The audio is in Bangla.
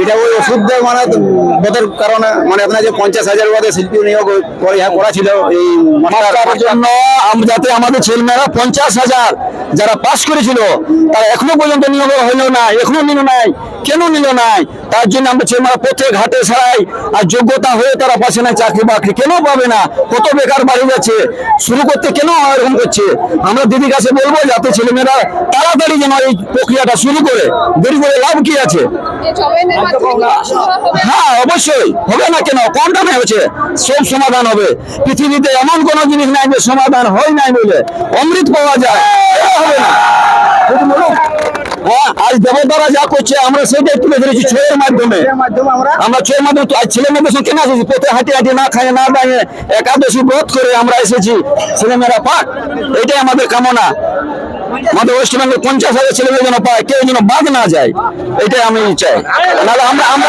এটা ওই ওষুধ মানে বোধের কারণে মানে আপনার যে পঞ্চাশ হাজার বাদে শিল্পী নিয়োগ করা ছিল এই জন্য যাতে আমাদের ছেলেমেয়েরা পঞ্চাশ হাজার যারা পাস করেছিল তারা এখনও পর্যন্ত নিয়োগ হইল না এখনও নিল নাই। কেন নিল নাই? তার জন্য আমরা ছেলেমেয়েরা পথে ঘাটে ছাড়াই আর যোগ্যতা হয়ে তারা পাশে না চাকরি বাকরি কেন পাবে না? কত বেকার বাড়ি যাচ্ছে শুরু করতে কেন এরকম করছে? আমরা দিদির কাছে বলব যাতে ছেলেমেয়েরা তাড়াতাড়ি যেন এই প্রক্রিয়াটা শুরু করে দেরি করে লাভ কি আছে? হ্যাঁ অবশ্যই। হবে না কেন? কম দামে হচ্ছে সব সমাধান হবে। পৃথিবীতে এমন কোন জিনিস নাই যে সমাধান হয় নাই বলে অমৃত পাওয়া যায়। হবে না। হ্যাঁ আজ দেবতারা যা করছে আমরা সেটাই তুলে ধরেছি ছয়ের মাধ্যমে। আমরা ছয়ের মাধ্যমে আজ ছেলে মেয়েদের সঙ্গে কেন এসেছি পথে হাঁটি হাঁটি না খায় না দাঁড়িয়ে একাদশী ব্রত করে আমরা এসেছি। ছেলেমেয়েরা পাক এটাই আমাদের কামনা। আমাদের ওয়েস্ট বেঙ্গল পঞ্চাশ হাজার ছেলেমেয়ে যেন পায়, কেউ যেন বাদ না যায়, এটাই আমি চাই। নাহলে আমরা আমরা